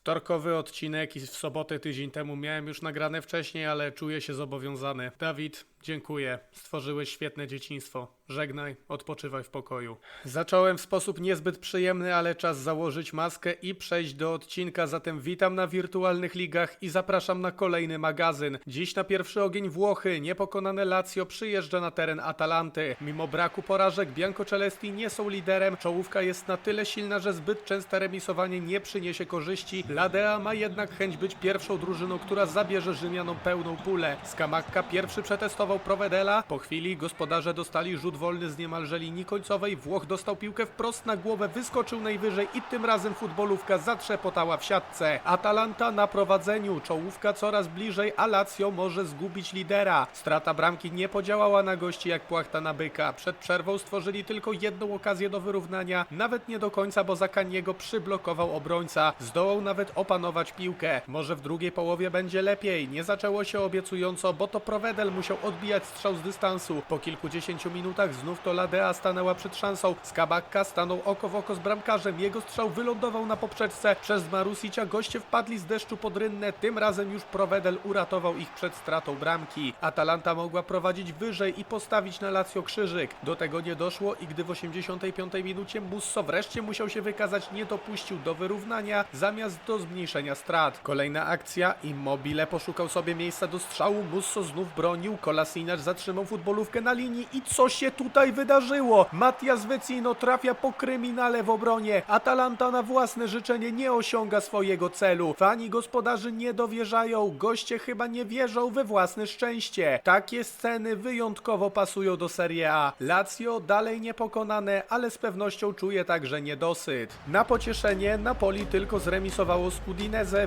Wtorkowy odcinek i w sobotę tydzień temu miałem już nagrane wcześniej, ale czuję się zobowiązany. Dawid, dziękuję. Stworzyłeś świetne dzieciństwo. Żegnaj, odpoczywaj w pokoju. Zacząłem w sposób niezbyt przyjemny, ale czas założyć maskę i przejść do odcinka, zatem witam na wirtualnych ligach i zapraszam na kolejny magazyn. Dziś na pierwszy ogień Włochy, niepokonane Lazio przyjeżdża na teren Atalanty. Mimo braku porażek Biancocelesti nie są liderem, czołówka jest na tyle silna, że zbyt częste remisowanie nie przyniesie korzyści. Ladea ma jednak chęć być pierwszą drużyną, która zabierze Rzymianom pełną pulę. Skamakka pierwszy przetestował Provedela, po chwili gospodarze dostali rzut wolny z niemalże linii końcowej, Włoch dostał piłkę wprost na głowę, wyskoczył najwyżej i tym razem futbolówka zatrzepotała w siatce. Atalanta na prowadzeniu, czołówka coraz bliżej, a Lazio może zgubić lidera. Strata bramki nie podziałała na gości jak płachta na byka. Przed przerwą stworzyli tylko jedną okazję do wyrównania, nawet nie do końca, bo Zakaniego przyblokował obrońca. Zdołał nawet opanować piłkę. Może w drugiej połowie będzie lepiej. Nie zaczęło się obiecująco, bo to Provedel musiał odbijać strzał z dystansu. Po kilkudziesięciu minutach znów to Ladea stanęła przed szansą. Skabakka stanął oko w oko z bramkarzem. Jego strzał wylądował na poprzeczce. Przez Marusicia goście wpadli z deszczu pod rynnę. Tym razem już Provedel uratował ich przed stratą bramki. Atalanta mogła prowadzić wyżej i postawić na Lazio krzyżyk. Do tego nie doszło i gdy w 85 minucie Musso wreszcie musiał się wykazać, nie dopuścił do wyrównania zamiast do zmniejszenia strat. Kolejna akcja. Immobile poszukał sobie miejsca do strzału. Musso znów bronił. Kolasinac zatrzymał futbolówkę na linii i co się tutaj wydarzyło? Matias Vecino trafia po kryminale w obronie. Atalanta na własne życzenie nie osiąga swojego celu. Fani gospodarzy nie dowierzają. Goście chyba nie wierzą we własne szczęście. Takie sceny wyjątkowo pasują do Serie A. Lazio dalej niepokonane, ale z pewnością czuje także niedosyt. Na pocieszenie Napoli tylko zremisowało z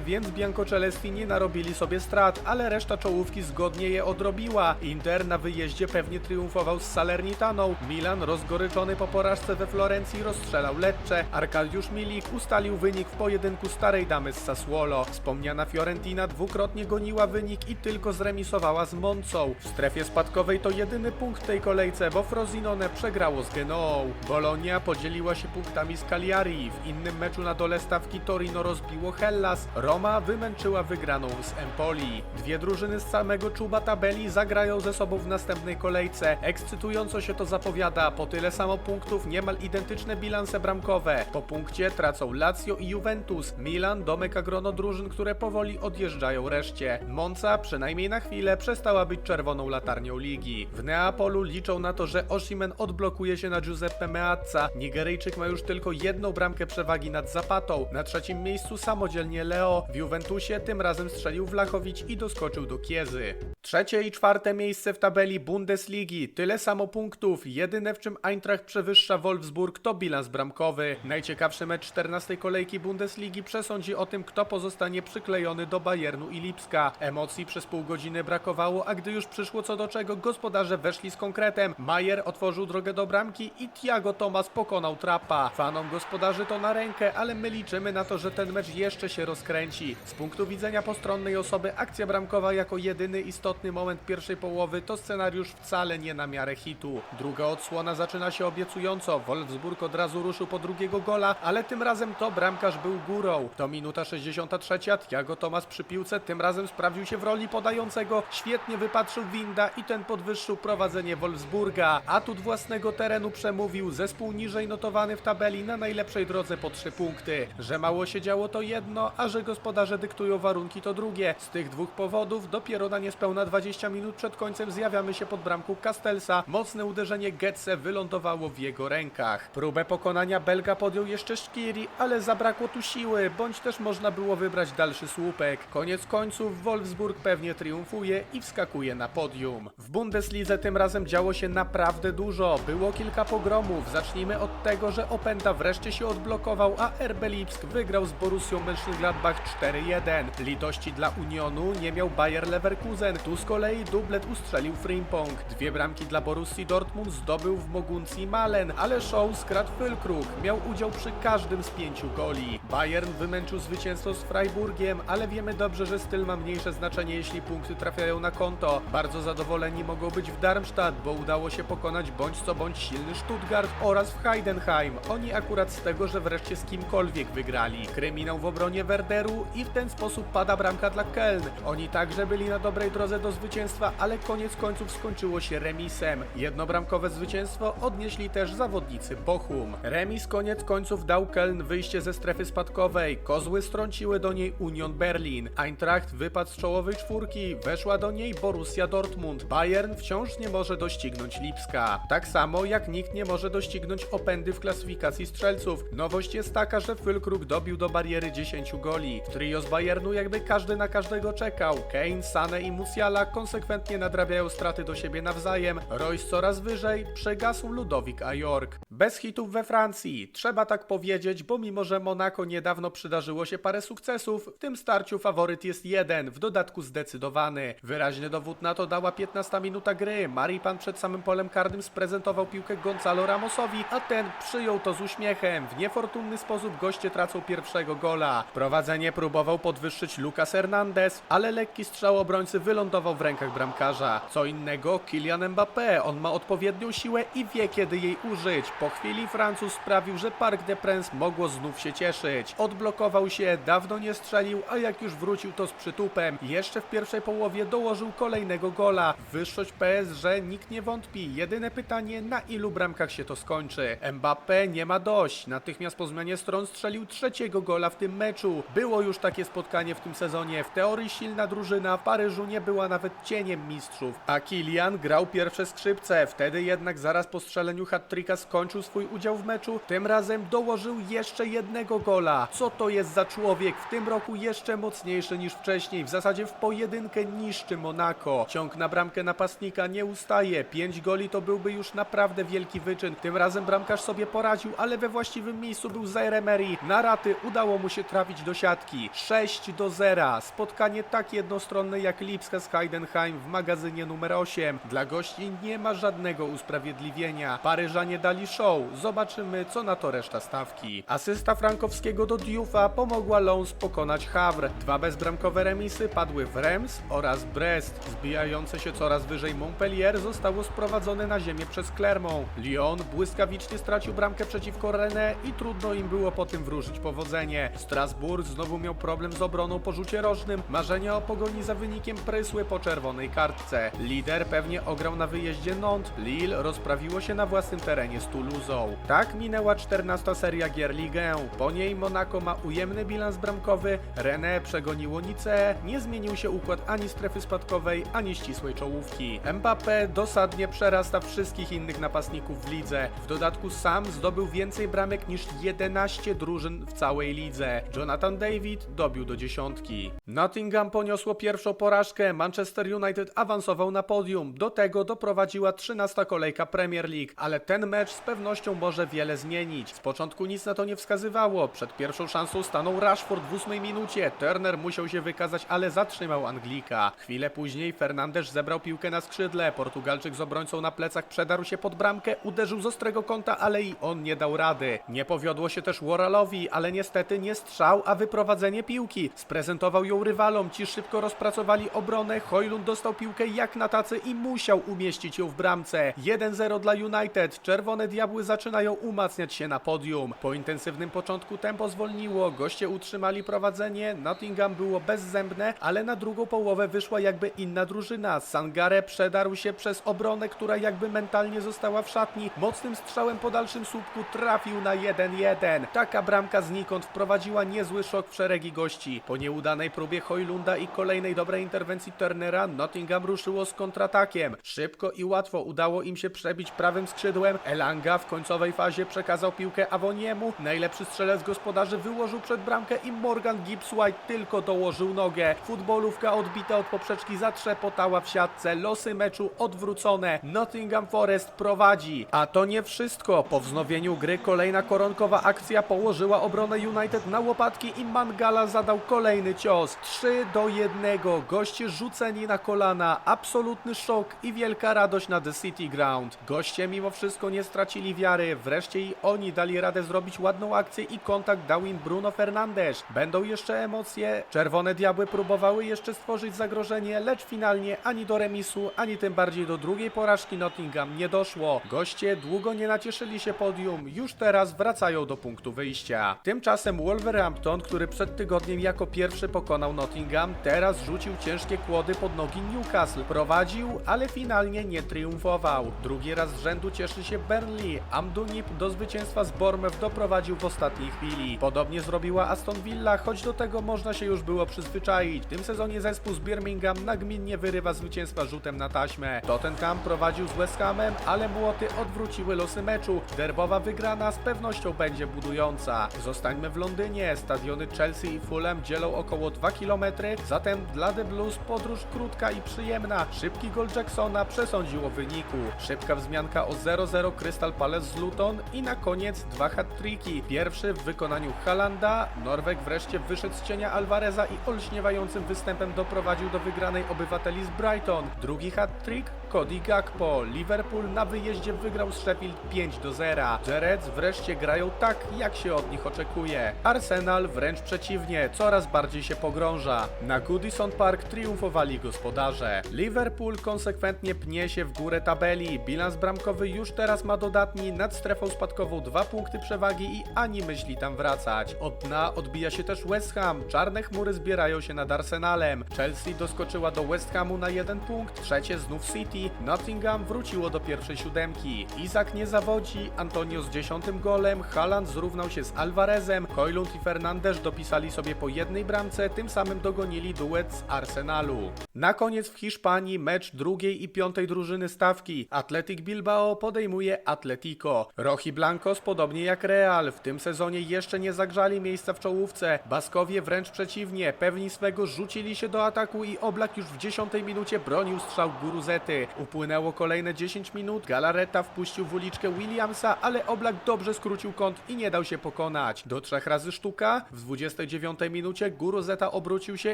więc Biancocelesti nie narobili sobie strat, ale reszta czołówki zgodnie je odrobiła. Inter na wyjeździe pewnie triumfował z Salernitaną. Milan rozgoryczony po porażce we Florencji rozstrzelał Lecce. Arkadiusz Milik ustalił wynik w pojedynku starej damy z Sassuolo. Wspomniana Fiorentina dwukrotnie goniła wynik i tylko zremisowała z Moncą. W strefie spadkowej to jedyny punkt tej kolejce, bo Frosinone przegrało z Genoą. Bologna podzieliła się punktami z Cagliari. W innym meczu na dole stawki Torino rozbiło Hellas. Roma wymęczyła wygraną z Empoli. Dwie drużyny z samego czuba tabeli zagrają ze sobą w następnej kolejce. Ekscytująco się to zapowiada. Po tyle samo punktów niemal identyczne bilanse bramkowe. Po punkcie tracą Lazio i Juventus. Milan domyka grono drużyn, które powoli odjeżdżają reszcie. Monza przynajmniej na chwilę przestała być czerwoną latarnią ligi. W Neapolu liczą na to, że Oshimen odblokuje się na Giuseppe Meazza. Nigeryjczyk ma już tylko jedną bramkę przewagi nad Zapatą. Na trzecim miejscu samodzielnie Leo. W Juventusie tym razem strzelił Wlachowicz i doskoczył do Kiezy. Trzecie i czwarte miejsce w tabeli Bundesligi. Tyle samo punktów. Jedyne w czym Eintracht przewyższa Wolfsburg to bilans bramkowy. Najciekawszy mecz 14 kolejki Bundesligi przesądzi o tym, kto pozostanie przyklejony do Bayernu i Lipska. Emocji przez pół godziny brakowało, a gdy już przyszło co do czego, gospodarze weszli z konkretem. Majer otworzył drogę do bramki i Thiago Thomas pokonał trapa. Fanom gospodarzy to na rękę, ale my liczymy na to, że ten mecz jeszcze się rozkręci. Z punktu widzenia postronnej osoby akcja bramkowa jako jedyny istotny moment pierwszej połowy to scenariusz wcale nie na miarę hitu. Druga odsłona zaczyna się obiecująco. Wolfsburg od razu ruszył po drugiego gola, ale tym razem to bramkarz był górą. To minuta 63. Thiago Thomas przy piłce tym razem sprawdził się w roli podającego. Świetnie wypatrzył Winda i ten podwyższył prowadzenie Wolfsburga. Atut własnego terenu przemówił. Zespół niżej notowany w tabeli na najlepszej drodze po trzy punkty. Że mało się działo to jedno, a że gospodarze dyktują warunki to drugie. Z tych dwóch powodów dopiero na niespełna 20 minut przed końcem zjawiamy się pod bramką Castelsa. Mocne uderzenie Getze wylądowało w jego rękach. Próbę pokonania Belga podjął jeszcze Szkiri, ale zabrakło tu siły, bądź też można było wybrać dalszy słupek. Koniec końców Wolfsburg pewnie triumfuje i wskakuje na podium. W Bundeslidze tym razem działo się naprawdę dużo. Było kilka pogromów. Zacznijmy od tego, że Openda wreszcie się odblokował, a RB Lipsk wygrał z Borussią Mönchengladbach 4-1. Litości dla Unionu nie miał Bayer Leverkusen. Tu z kolei dublet ustrzelił Frimpong. Dwie bramki dla Borussii Dortmund zdobył w Moguncji Malen, ale show skradł Füllkrug. Miał udział przy każdym z pięciu goli. Bayern wymęczył zwycięstwo z Freiburgiem, ale wiemy dobrze, że styl ma mniejsze znaczenie, jeśli punkty trafiają na konto. Bardzo zadowoleni mogą być w Darmstadt, bo udało się pokonać bądź co bądź silny Stuttgart oraz w Heidenheim. Oni akurat z tego, że wreszcie z kimkolwiek wygrali. Kryminał w obronie Werderu i w ten sposób pada bramka dla Köln. Oni także byli na dobrej drodze do zwycięstwa, ale koniec końców skończyło się remisem. Jednobramkowe zwycięstwo odnieśli też zawodnicy Bochum. Remis koniec końców dał Köln wyjście ze strefy spadkowej. Kozły strąciły do niej Union Berlin. Eintracht wypadł z czołowej czwórki, weszła do niej Borussia Dortmund. Bayern wciąż nie może doścignąć Lipska. Tak samo jak nikt nie może doścignąć opędy w klasyfikacji strzelców. Nowość jest taka, że Füllkrug dobił do bariery 10 goli. W trio z Bayernu jakby każdy na każdego czekał. Kane, Sane i Musiala konsekwentnie nadrabiają straty do siebie nawzajem. Royce coraz wyżej, przegasł Ludowik a York. Bez hitów we Francji. Trzeba tak powiedzieć, bo mimo, że Monaco niedawno przydarzyło się parę sukcesów, w tym starciu faworyt jest jeden, w dodatku zdecydowany. Wyraźny dowód na to dała 15 minuta gry. Maripan przed samym polem karnym sprezentował piłkę Gonzalo Ramosowi, a ten przyjął to z uśmiechem. W niefortunny sposób goście tracą pierwszego gola. Prowadzenie próbował podwyższyć Lucas Hernandez, ale lekki strzał obrońcy wylądował w rękach bramkarza. Co innego Kylian Mbappé. On ma odpowiednią siłę i wie kiedy jej użyć. Po chwili Francuz sprawił, że Parc des Princes mogło znów się cieszyć. Odblokował się, dawno nie strzelił, a jak już wrócił to z przytupem. Jeszcze w pierwszej połowie dołożył kolejnego gola. Wyższość PSG nikt nie wątpi. Jedyne pytanie, na ilu bramkach się to skończy. Mbappé nie ma dość. Natychmiast po zmianie stron strzelił trzeciego gola w tym meczu. Było już takie spotkanie w tym sezonie. W teorii silna drużyna w Paryżu nie była nawet cieniem mistrzów. A Kilian grał pierwsze skrzypce. Wtedy jednak zaraz po strzeleniu hat-tricka skończył swój udział w meczu. Tym razem dołożył jeszcze jednego gola. Co to jest za człowiek? W tym roku jeszcze mocniejszy niż wcześniej. W zasadzie w pojedynkę niszczy Monaco. Ciąg na bramkę napastnika nie ustaje. Pięć goli to byłby już naprawdę wielki wyczyn. Tym razem bramkarz sobie poradził, ale we właściwym miejscu był Zaire Emery. Na raty udało mu się trafić do siatki. 6 do 0. Spotkanie tak jednostronne jak Lipska z Heidenheim w magazynie numer 8. Dla gości nie ma żadnego usprawiedliwienia. Paryżanie dali show. Zobaczymy, co na to reszta stawki. Asysta Frankowskiego do Diouf'a pomogła Lons pokonać Havre. Dwa bezbramkowe remisy padły w Reims oraz Brest. Zbijające się coraz wyżej Montpellier zostało sprowadzone na ziemię przez Clermont. Lyon błyskawicznie stracił bramkę przeciwko Rennes i trudno im było po tym wróżyć powodzenie. Strasbourg znowu miał problem z obroną po rzucie rożnym. Marzenia o pogoni za wynikiem prysły po czerwonej kartce. Lider pewnie ograł na wyjeździe Nantes. Lille rozprawiło się na własnym terenie z Toulousą. Tak minęła 14 seria gier Ligue 1. Po niej Monaco ma ujemny bilans bramkowy, Rennes przegoniło Nice, nie zmienił się układ ani strefy spadkowej, ani ścisłej czołówki. Mbappé dosadnie przerasta wszystkich innych napastników w lidze. W dodatku sam zdobył więcej bramek niż 11 drużyn w całej lidze. Jonathan David dobił do dziesiątki. Nottingham poniosło pierwszą porażkę, Manchester United awansował na podium. Do tego doprowadziła 13 kolejka Premier League, ale ten mecz z pewnością może wiele zmienić. Z początku nic na to nie wskazywało. Przed pierwszą szansą stanął Rashford w ósmej minucie. Turner musiał się wykazać, ale zatrzymał Anglika. Chwilę później Fernandes zebrał piłkę na skrzydle. Portugalczyk z obrońcą na plecach przedarł się pod bramkę, uderzył z ostrego kąta, ale i on nie dał rady. Nie powiodło się też Waralowi, ale niestety nie strzał, a wyprowadzenie piłki. Sprezentował ją rywalom, ci szybko rozpracowali obronę. Hojlund dostał piłkę jak na tacy i musiał umieścić ją w bramce. 1-0 dla United. Czerwone diabły zaczynają umacniać się na podium. Po intensywnym początku tempo zwolniło, goście utrzymali prowadzenie, Nottingham było bezzębne, ale na drugą połowę wyszła jakby inna drużyna. Sangare przedarł się przez obronę, która jakby mentalnie została w szatni. Mocnym strzałem po dalszym słupku trafił na 1-1. Taka bramka znikąd wprowadziła niezły szok w szeregi gości. Po nieudanej próbie Hojlunda i kolejnej dobrej interwencji Turnera, Nottingham ruszyło z kontratakiem. Szybko i łatwo udało im się przebić prawym skrzydłem. Elanga w końcowej fazie przekazał piłkę Awoniemu. Najlepszy strzelec gospodarzy wyłożył przed bramkę i Morgan Gibbs White tylko dołożył nogę. Futbolówka odbita od poprzeczki zatrzepotała w siatce. Losy meczu odwrócone. Nottingham Forest prowadzi. A to nie wszystko. Po wznowieniu gry kolejna koronkowa akcja położyła obronę United na łopatki i Mangala zadał kolejny cios. 3 do 1. Goście rzuceni na kolana, absolutny szok i wielka radość na The City Ground. Goście mimo wszystko nie stracili wiary, wreszcie i oni dali radę zrobić ładną akcję i kontakt dał im Bruno Fernandes. Będą jeszcze emocje. Czerwone Diabły próbowały jeszcze stworzyć zagrożenie, lecz finalnie ani do remisu, ani tym bardziej do drugiej porażki Nottingham nie doszło. Goście długo nie nacieszyli się podium, już teraz wracają do punktu wyjścia. Tymczasem Wolverhampton, który przed tygodniem jako pierwszy pokonał Nottingham, teraz rzucił ciężkie kłody pod nogi Newcastle. Prowadził, ale finalnie nie triumfował. Drugi raz z rzędu cieszy się Burnley. Amdunip do zwycięstwa z Bournemouth doprowadził w ostatniej chwili. Podobnie zrobiła Aston Villa, choć do tego można się już było przyzwyczaić. W tym sezonie zespół z Birmingham nagminnie wyrywa zwycięstwa rzutem na taśmę. Tottenham prowadził z West Hamem, ale młoty odwróciły losy meczu. Derbowa wygrana z pewnością będzie budująca. Zostańmy w Londynie. Stadiony Chelsea i Fulham dzielą około 2 km, zatem dla The Blues podróż krótka i przyjemna. Szybki gol Jacksona przesądził o wyniku. Szybka wzmianka o 0-0 Crystal Palace z Luton i na koniec dwa hat-tricki. Pierwszy w wykonaniu Halanda, Norweg wreszcie wyszedł z cienia Alvareza i olśniewającym występem doprowadził do wygranej obywateli z Brighton. Drugi hat-trick Cody Gakpo. Liverpool na wyjeździe wygrał z Sheffield 5 do 0. The Reds wreszcie grają tak, jak się od nich oczekuje. Arsenal wręcz przeciwnie, coraz bardziej się pogrąża. Na Goodison Park triumfowali gospodarze. Liverpool konsekwentnie pnie się w górę tabeli. Bilans bramkowy już teraz ma dodatni nad strefą spadkową dwa punkty przewagi i ani myśli tam wracać. Od dna odbija się też West Ham. Czarne chmury zbierają się nad Arsenalem. Chelsea doskoczyła do West Hamu na jeden punkt, trzecie znów City. Nottingham wróciło do pierwszej siódemki. Izak nie zawodzi, Antonio z dziesiątym golem, Haaland zrównał się z Alvarezem, Hojlund i Fernandes dopisali sobie po jednej bramce, tym samym dogonili duet z Arsenalu. Na koniec w Hiszpanii mecz drugiej i piątej drużyny stawki. Athletic Bilbao podejmuje Atletico. Rochi Blancos podobnie jak Real w tym sezonie jeszcze nie zagrzali miejsca w czołówce. Baskowie wręcz przeciwnie, pewni swego rzucili się do ataku i Oblak już w dziesiątej minucie bronił strzał Guruzety. Upłynęło kolejne 10 minut, Galareta wpuścił w uliczkę Williamsa, ale Oblak dobrze skrócił kąt i nie dał się pokonać. Do trzech razy sztuka, w 29 minucie Guruzeta obrócił się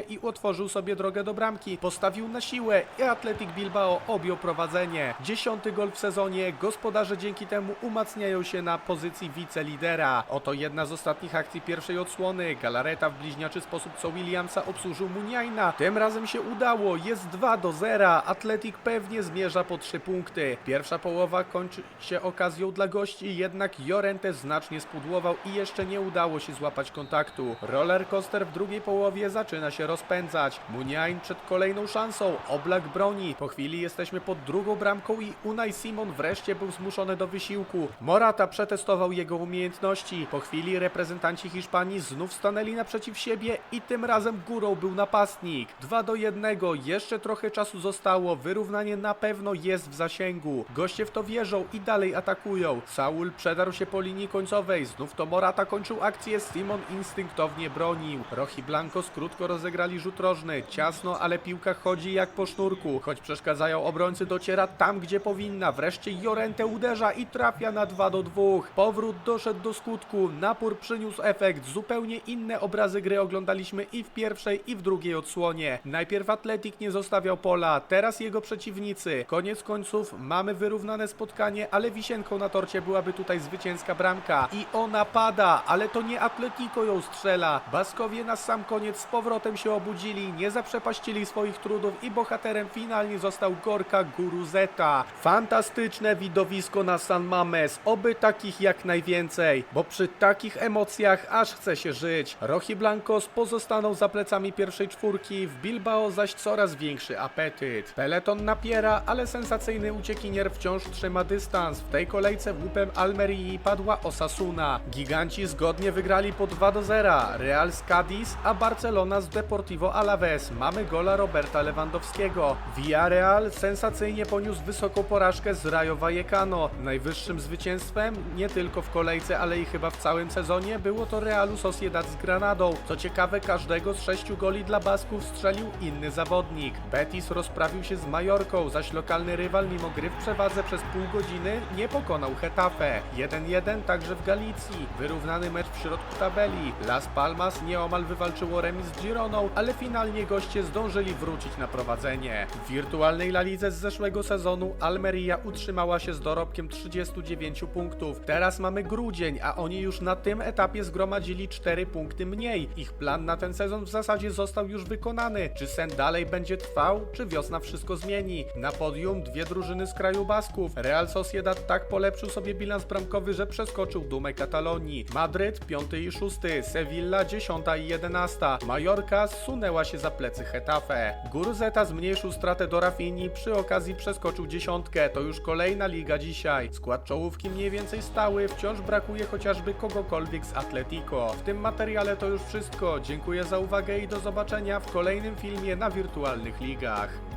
i otworzył sobie drogę do bramki. Postawił na siłę i Athletic Bilbao objął prowadzenie. Dziesiąty gol w sezonie, gospodarze dzięki temu umacniają się na pozycji wicelidera. Oto jedna z ostatnich akcji pierwszej odsłony. Galareta w bliźniaczy sposób co Williamsa obsłużył Muniaina. Tym razem się udało, jest 2 do 0. Atletik pewnie zmierza po 3 punkty. Pierwsza połowa kończy się okazją dla gości, jednak Jorente znacznie spudłował i jeszcze nie udało się złapać kontaktu. Roller coaster w drugiej połowie zaczyna się rozpędzać. Muniain przed kolejną szansą. Oblak broni. Po chwili jesteśmy pod drugą bramką i Unai Simon wreszcie był zmuszony do wysiłku. Morata przetestował jego umiejętności. Po chwili reprezentanci Hiszpanii znów stanęli naprzeciw siebie i tym razem górą był napastnik. 2 do 1. Jeszcze trochę czasu zostało. Wyrównanie na pewno jest w zasięgu. Goście w to wierzą i dalej atakują. Saul przedarł się po linii końcowej. Znów to Morata kończył akcję. Simon instynktownie bronił. Rochi Blancos krótko rozegrali rzut rożny. Ciasno, ale piłka chodzi jak po sznurku. Choć przeszkadzają obrońcy, dociera tam, gdzie powinna. Wreszcie Jorente uderza i trafia na 2 do 2. Powrót doszedł do skutku. Napór przyniósł efekt. Zupełnie inne obrazy gry oglądaliśmy i w pierwszej, i w drugiej odsłonie. Najpierw Atletik nie zostawiał pola, teraz jego przeciwnicy. Koniec końców mamy wyrównane spotkanie, ale wisienką na torcie byłaby tutaj zwycięska bramka. I ona pada, ale to nie Atletico ją strzela. Baskowie na sam koniec z powrotem się obudzili, nie zaprzepaścili swoich trudów i bohaterem finalnie został Gorka Guruzeta. Fantastyczne widowisko na San Mames, oby takich jak najwięcej, bo przy takich emocjach aż chce się żyć. Rochi Blancos pozostaną za plecami pierwszej czwórki, w Bilbao zaś coraz większy apetyt. Peleton napiera, ale sensacyjny uciekinier wciąż trzyma dystans. W tej kolejce łupem Almerii padła Osasuna. Giganci zgodnie wygrali po 2 do 0. Real z Cadiz, a Barcelona z Deportivo Alaves. Mamy gola Roberta Lewandowskiego. Villarreal sensacyjnie poniósł wysoką porażkę z Rayo Vallecano. Najwyższym zwycięstwem, nie tylko w kolejce, ale i chyba w całym sezonie, było to Realu Sociedad z Granadą. Co ciekawe, każdego z sześciu goli dla Basków strzelił inny zawodnik. Betis rozprawił się z Majorką, zaś lokalny rywal mimo gry w przewadze przez pół godziny nie pokonał Hetafe. 1-1 także w Galicji. Wyrównany mecz w środku tabeli. Las Palmas nieomal wywalczyło remis z Gironą, ale finalnie goście zdążyli wrócić na prowadzenie. W wirtualnej La Lidze z zeszłego sezonu Almeria utrzymała się z dorobkiem 39 punktów. Teraz mamy grudzień, a oni już na tym etapie zgromadzili 4 punkty mniej. Ich plan na ten sezon w zasadzie został już wykonany. Czy sen dalej będzie trwał, czy wiosna wszystko zmieni? Na podium dwie drużyny z kraju Basków. Real Sociedad tak polepszył sobie bilans bramkowy, że przeskoczył dumę Katalonii. Madryt 5 i 6, Sevilla 10 i 11. Majorka zsunęła się za plecy Hetafe. Gurzeta zmniejszył stratę do Rafini, przy okazji przeskoczył dziesiątkę. To już kolejna liga dzisiaj. Skład czołówki mniej więcej stały, wciąż brakuje chociażby kogokolwiek z Atletico. W tym materiale to już wszystko. Dziękuję za uwagę i do zobaczenia w kolejnym filmie na wirtualnych ligach.